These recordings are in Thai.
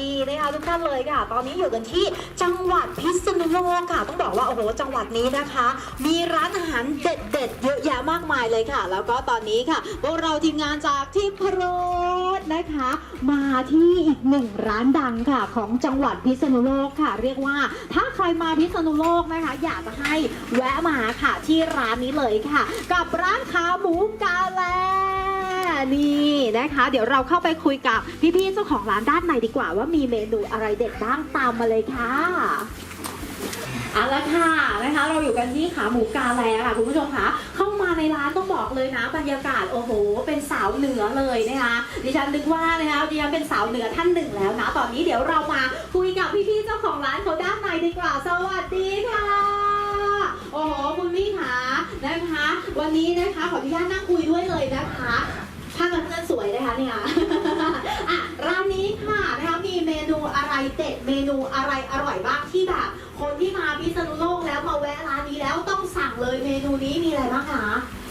ดีนะคะทุกท่านเลยค่ะ ตอนนี้อยู่กันที่จังหวัดพิษณุโลกค่ะ ต้องบอกว่าโอ้โหจังหวัดนี้นะคะ มีร้านอาหารเด็ดๆเยอะแยะมากมายเลยค่ะ แล้วก็ตอนนี้ค่ะ พวกเราทีมงานจากที่พรสนะคะ มาที่อีกหนึ่งร้านดังค่ะ ของจังหวัดพิษณุโลกค่ะ เรียกว่าถ้าใครมาพิษณุโลกนะคะ อยากจะให้แวะมาค่ะที่ร้านนี้เลยค่ะ กับร้านขาหมูกาแล นี่นะคะ เดี๋ยวเราเข้าไปคุยกับพี่ๆเจ้าของร้านด้านในดีกว่า ว่ามีเมนูอะไรเด็ดบ้างตามมาเลยค่ะเอาละค่ะนะคะ เราอยู่กันที่ขาหมูกาแลค่ะคุณผู้ชมคะเข้ามาในร้านต้องบอกเลยนะ บรรยากาศโอ้โห เป็นสาวเหนือเลยนะคะดิฉันนึกว่านะคะดิฉันเป็นสาวเหนือท่านหนึ่งแล้วนะตอนนี้เดี๋ยวเรามาคุยกับพี่ๆเจ้าของร้านเขาด้านในดีกว่า สวัสดีค่ะ โอ้โหคุณพี่ขานะคะ วันนี้นะคะขออนุญาตนั่งคุยด้วยเลยนะคะ ถ้ากันเพื่อนสวยนะคะเนี่ยอะร้านนี้ค่ะนะคะมีเมนูอะไรเด็ดเมนูอะไรอร่อยบ้างที่แบบคนที่มาพิษณุโลกแล้วมาแวะร้านนี้แล้วต้องสั่งเลยเมนูนี้มีอะไรบ้างคะ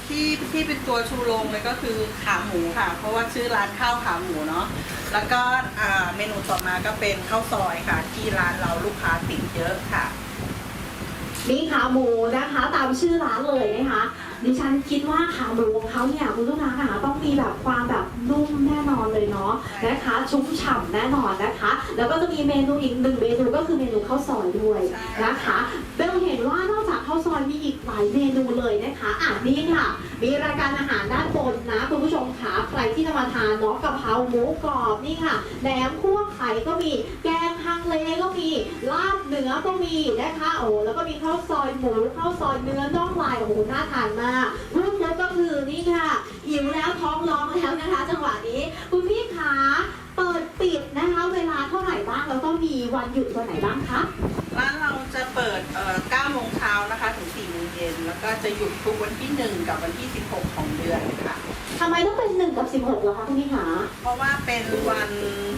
ที่ที่เป็นตัวชูโรงเลยก็คือขาหมูค่ะ เพราะว่าชื่อร้านข้าวขาหมูเนาะแล้วก็อ่าเมนูต่อมาก็เป็นข้าวซอยค่ะ ที่ร้านเราลูกค้าติดเยอะค่ะนี่ขาหมูนะคะตามชื่อร้านเลยนะคะ ดิฉันคิดว่าขาหมูของเขาเนี่ยคุณลูกค้าค่ะต้องมีแบบความแบบนุ่มแน่นอนเลยเนาะนะคะ ชุ่มฉ่ำแน่นอนนะคะ แล้วก็จะมีเมนูอีกหนึ่งเมนูก็คือเมนูข้าวซอยด้วยนะคะ เห็นว่านอกจากข้าวซอยมีอีกหลายเมนูเลยนะคะอะนี่ค่ะ มีรายการอาหารด้านบนนะคุณผู้ชมค่ะใครที่จะมาทานเนาะกะเพราหมูกรอบนี่ค่ะแหนมคั่วไข่ก็มีแกงฮังเลก็มีลาบเนื้อก็มีนะคะโอ้แล้วก็มีข้าวซอยหมูข้าวซอยเนื้อน่องลายโอ้โหน่าทานมากพูดแล้วก็คือนี่ค่ะหิวแล้วท้องร้องแล้วนะคะ จังหวะนี้คุณพี่ขาเปิดปิดนะคะ เวลาเท่าไหร่บ้างแล้วก็มีวันหยุดวันไหนบ้างคะ ก็จะหยุดทุกวันที่ 1 กับวันที่ 16 ของเดือนค่ะ ทำไมต้องเป็นหนึ่งกับสิบหกเหรอคะคุณพี่ขาเพราะว่าเป็นวัน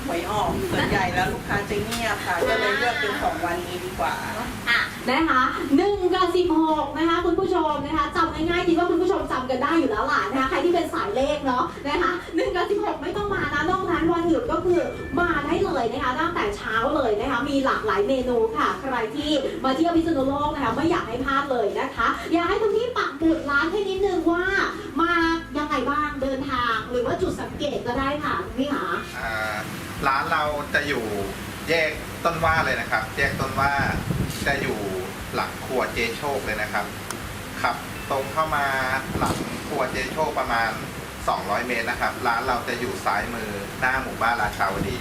หวยออกส่วนใหญ่แล้วลูกค้าจะเงียบค่ะ ก็เลยเลือกเป็นสองวันนี้ดีกว่า อะ นะคะ1กับ16นะคะ คุณผู้ชมนะคะจำง่ายๆคิดว่าคุณผู้ชมจำกันได้อยู่แล้วล่ะนะคะใครที่เป็นสายเลขเนาะนะคะ1กับ16ไม่ต้องมานะนอกนั้นวันหยุดก็คือมาได้เลยนะคะตั้งแต่เช้าเลยนะคะมีหลากหลายเมนูค่ะ ใครที่มาเที่ยวพิษณุโลกนะคะไม่อยากให้พลาดเลยนะคะ อยากให้คุณพี่ปักบุดร้านให้นิดนึงว่ามายังไงบ้างเดินทางหรือว่าจุดสังเกตก็ได้ค่ะคุณพี่หาอ่าร้านเราจะอยู่แยกต้นว่าเลยนะครับ แยกต้นว่าจะอยู่ หลังครัวเจโชคเลยนะครับ ขับตรงเข้ามาหลังครัวเจโชคประมาณ 200 เมตรนะครับ ร้านเราจะอยู่ซ้ายมือหน้าหมู่บ้านราชาวดี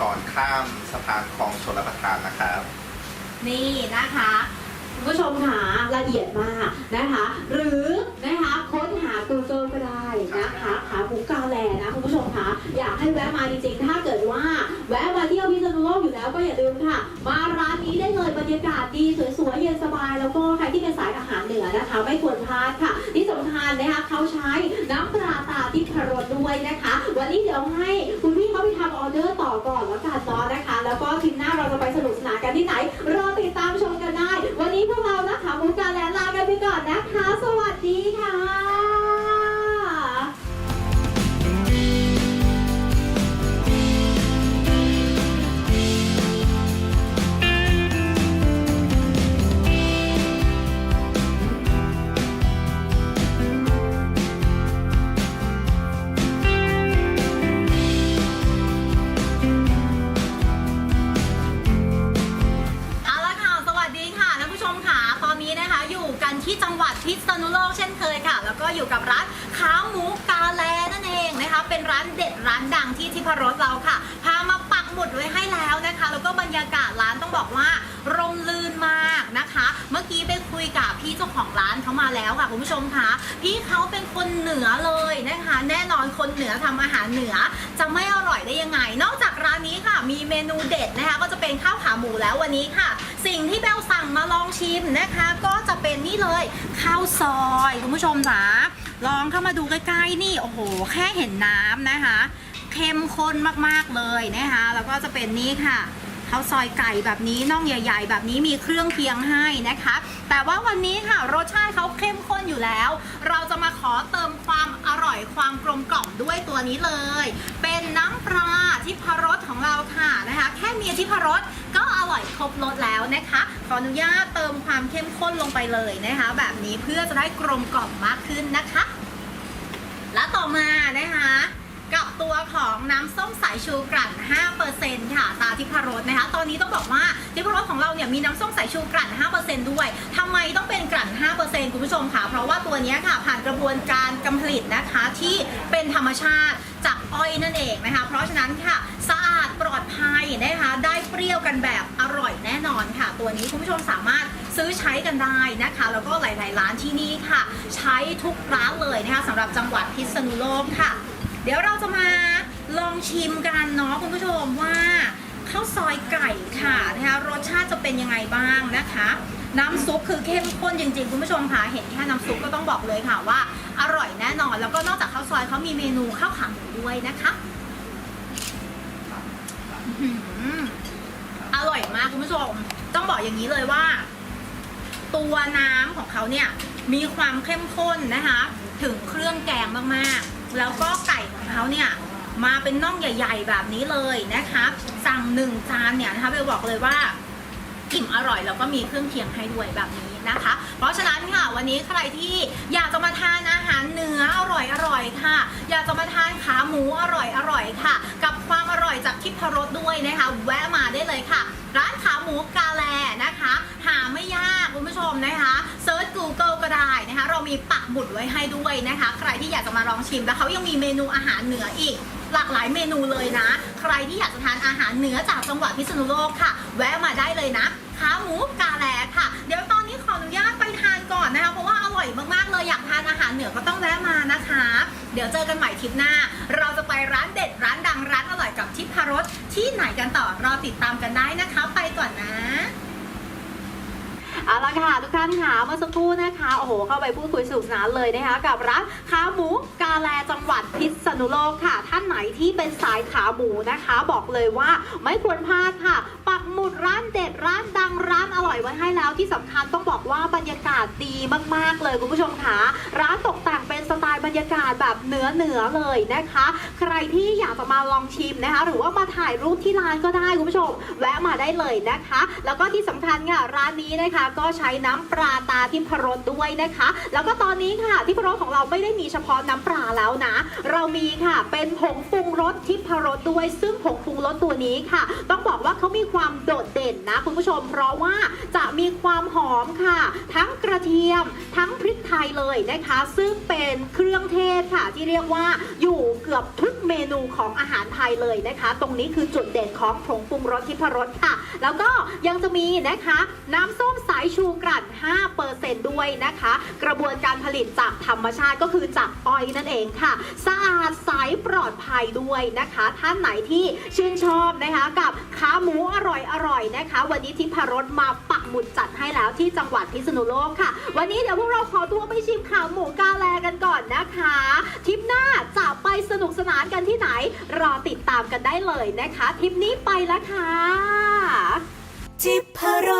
ก่อนข้ามสะพานคลองชลประทานนะครับ นี่นะคะคุณผู้ชมค่ะละเอียดมากนะคะ หรือนะคะค้นหา Google ก็ได้นะคะขาหมูกาแลนะคุณผู้ชมค่ะอยากให้แวะมาจริง นสบายแล้วก็ใครที่เป็นสายอาหารเหนือนะคะ ไม่ควรพลาดค่ะที่สำคัญนะคะเขาใช้น้ำปลาตาทิพรสด้วยนะคะ วันนี้เดี๋ยวให้คุณพี่เขาไปทำออเดอร์ต่อก่อนแล้วกันเนาะนะคะ แล้วก็ทีมหน้าเราจะไปสนุกสนานกันที่ไหนรอ ร้านเด็ดร้านดังที่ทิพรสเราค่ะ พามาปักหมุดไว้ให้แล้วนะคะ แล้วก็บรรยากาศร้านต้องบอกว่าร่มรื่นมากนะคะ เมื่อกี้ไปคุยกับพี่เจ้าของร้านเขามาแล้วค่ะคุณผู้ชมคะพี่เขาเป็นคนเหนือเลยนะคะ แน่นอนคนเหนือทำอาหารเหนือจะไม่อร่อยได้ยังไง นอกจากร้านนี้ค่ะ มีเมนูเด็ดนะคะ ก็จะเป็นข้าวขาหมูแล้ววันนี้ค่ะ สิ่งที่เบลสั่งมาลองชิมนะคะ ก็จะเป็นนี่เลยข้าวซอยคุณผู้ชมจ๋า ลองเข้ามาดูใกล้ๆนี่โอ้โห แค่เห็นน้ำนะคะ เข้มข้นมากๆเลยนะคะ แล้วก็จะเป็นนี่ค่ะข้าวซอยไก่แบบนี้น่องใหญ่ ๆ แบบนี้มีเครื่องเคียงให้นะคะ แต่ว่าวันนี้ค่ะรสชาติเขาเข้มข้นอยู่แล้ว เราจะมาขอเติมความอร่อยความกลมกล่อมด้วยตัวนี้เลย เป็นน้ำปลาที่พรสของเราค่ะนะคะ แค่มีที่พรสก็ ร่อยครบรสแล้วนะคะ ขออนุญาตเติมความเข้มข้นลงไปเลยนะคะ แบบนี้เพื่อจะได้กลมกล่อมมากขึ้นนะคะ และต่อมานะคะกับตัวของน้ำส้มสายชูกลั่น 5%ค่ะ ตาทิพรสนะคะ ตอนนี้ต้องบอกว่าทิพรสของเราเนี่ยมีน้ำส้มสายชูกลั่น 5%ด้วย ทำไมต้องเป็นกลั่น 5%คุณผู้ชมคะเพราะว่าตัวนี้ค่ะผ่านกระบวนการกำผลิตนะคะที่เป็นธรรมชาติจากอ้อยนั่นเองนะคะ เพราะฉะนั้นค่ะสะ ปลอดภัยนะคะ ได้เปรี้ยวกันแบบอร่อยแน่นอนค่ะ ตัวนี้คุณผู้ชมสามารถซื้อใช้กันได้นะคะ แล้วก็หลาย ๆ ร้านที่นี่ค่ะ ใช้ทุกร้านเลยนะคะสำหรับจังหวัดพิษณุโลกค่ะ เดี๋ยวเราจะมาลองชิมกันเนาะคุณผู้ชมว่าข้าวซอยไก่ค่ะนะคะรสชาติจะเป็นยังไงบ้างนะคะ น้ำซุปคือเข้มข้นจริง ๆ คุณผู้ชมค่ะเห็นแค่น้ำซุปก็ต้องบอกเลยค่ะว่า อร่อยแน่นอน แล้วก็นอกจากข้าวซอยเขามีเมนูข้าวขาหมูด้วยนะคะ อื้อหืออร่อยมากคุณผู้ชม ต้องบอกอย่างนี้เลยว่า ตัวน้ำของเขาเนี่ยมีความเข้มข้นนะคะ ถึงเครื่องแกงมากๆ แล้วก็ไก่ของเขาเนี่ยมาเป็นน่องใหญ่ ๆ แบบนี้เลยนะคะ สั่งหนึ่งจานเนี่ยนะคะเบลบอกเลยว่าอิ่มอร่อยแล้วก็มีเครื่องเคียงให้ด้วยแบบนี้ นะคะ เพราะฉะนั้นค่ะวันนี้ใครที่อยากจะมาทานอาหารเนื้ออร่อยอร่อยค่ะ อยากจะมาทานขาหมูอร่อยอร่อยค่ะ กับความอร่อยจากทิพรสด้วยนะคะ แวะมาได้เลยค่ะ ร้านขาหมูกาแลนะคะ หาไม่ยากคุณผู้ชมนะคะเซิร์ช Google ก็ได้นะคะ เรามีปักหมุดไว้ให้ด้วยนะคะ ใครที่อยากจะมาลองชิมแล้วเขายังมีเมนูอาหารเหนืออีกหลากหลายเมนูเลยนะ ใครที่อยากจะทานอาหารเหนือจากจังหวัดพิษณุโลกค่ะ แวะมาได้เลยนะขาหมูกาแลค่ะ เดี๋ยว อนนะคะ เพราะว่าอร่อยมากๆเลยอยากทานอาหารเหนือก็ต้องแวะมานะคะ เดี๋ยวเจอกันใหม่ทริปหน้า เราจะไปร้านเด็ดร้านดังร้านอร่อยกับทิพารสที่ไหนกันต่อรอติดตามกันได้นะคะ ไปก่อนนะเอาละค่ะทุกท่านค่ะเมื่อสักครู่นะคะ โอ้โห เข้าไปพูดคุยสนุกสนานเลยนะคะ กับร้านขาหมูกาแลจังหวัดพิษณุโลกค่ะ ท่านไหนที่เป็นสายขาหมูนะคะ บอกเลยว่าไม่ควรพลาดค่ะ หมุดร้านเด็ดร้านดังร้านอร่อยไว้ให้แล้วที่สำคัญต้องบอกว่าบรรยากาศดีมากๆเลยคุณผู้ชมค่ะร้านตกแต่งเป็น สไตล์บรรยากาศแบบเหนือเหนือเลยนะคะ ใครที่อยากจะมาลองชิมนะคะ หรือว่ามาถ่ายรูปที่ร้านก็ได้คุณผู้ชม แวะมาได้เลยนะคะ แล้วก็ที่สำคัญค่ะร้านนี้นะคะ ก็ใช้น้ำปลาตาทิพรสด้วยนะคะ แล้วก็ตอนนี้ค่ะทิพรสของเราไม่ได้มีเฉพาะน้ำปลาแล้วนะ เรามีค่ะเป็นผงปรุงรสทิพรสด้วย ซึ่งผงปรุงรสตัวนี้ค่ะ ต้องบอกว่าเขามีความโดดเด่นนะคุณผู้ชม เพราะว่าจะมีความหอมค่ะ ทั้งกระเทียม ทั้งพริกไทยเลยนะคะ ซึ่งเป็นเครื่องเทศค่ะ ที่เรียกว่าอยู่เกือบทุกเมนูของอาหารไทยเลยนะคะ ตรงนี้คือจุดเด่นของผงปรุงรสทิพรสค่ะ แล้วก็ยังจะมีนะคะ น้ำส้มสายชูกลั่น 5%ด้วยนะคะ กระบวนการผลิตจากธรรมชาติก็คือจากอ้อยนั่นเองค่ะ สะอาดใสปลอดภัยด้วยนะคะ ท่านไหนที่ชื่นชอบนะคะ กับขาหมูอร่อยอร่อยๆนะคะ วันนี้ทิพรสมาป หมุดจัดให้แล้วที่จังหวัดพิษณุโลกค่ะ วันนี้เดี๋ยวพวกเราขอตัวไปชิมข่าวหมูกาแลกันก่อนนะคะทริปหน้าจะไปสนุกสนานกันที่ไหน รอติดตามกันได้เลยนะคะทริปนี้ไปแล้วค่ะจิพร